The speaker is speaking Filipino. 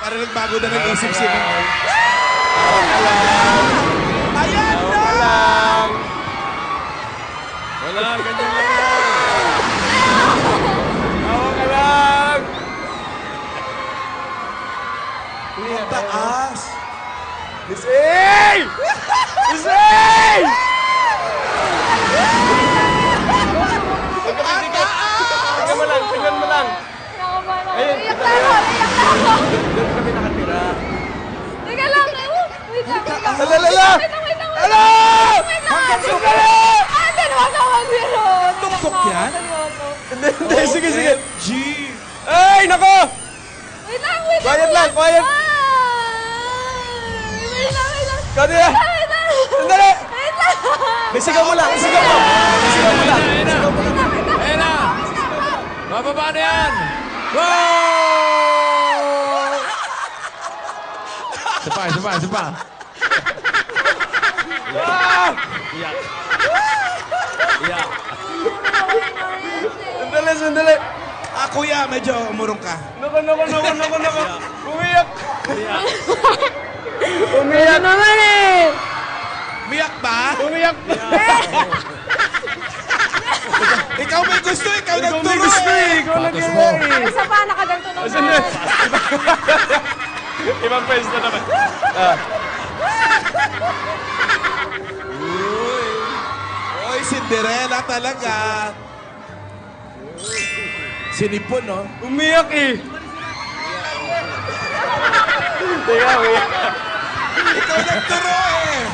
Para nagbago na ng isip si Ayan na! Wala, ganyan lang yan. Tawa ka lang. Ang taas! Miss A! Miss A! Nakabala. Ayun, Iyak kita na ako, yan. iyak na ako. Doon kami nakatira. Teka lang. oh, Wait lang, wait lang. Alalala! Wait lang, wait lang, wait Ano? lang. Lang. Hanggang sukali! Ah, seryoso ako, seryoso. Tuktok yan? Hindi, hindi, sige, sige. G! Ay, nako! Wait lang, wait lang. Quiet lang, quiet. Ah, Wait lang, wait lang. Lang. Sandali! Wait lang. Isigaw mo lang, isigaw mo. Isigaw mo lang. Ayan na. Ayan na. Bababa na yan. Wow! Isa pa, isa pa, isa pa. Iyak. Iyak. Sandali, sandali. Ah, kuya, medyo umurong ka. Nako, nako, nako, nako, nako. Umiyak. Iyak. Umiyak. naman eh. Miyak ba? Umiyak. Ikaw may gusto, ikaw Ikaw may nagturo gusto eh! eh. Ikaw Patos nag- mo. Ay, isa pa, nakaganto pwesto naman. Ah. Oy, Cinderella talaga. Sinipon, no? Umiyak eh. Teka, umiyak. Ikaw nagturo eh!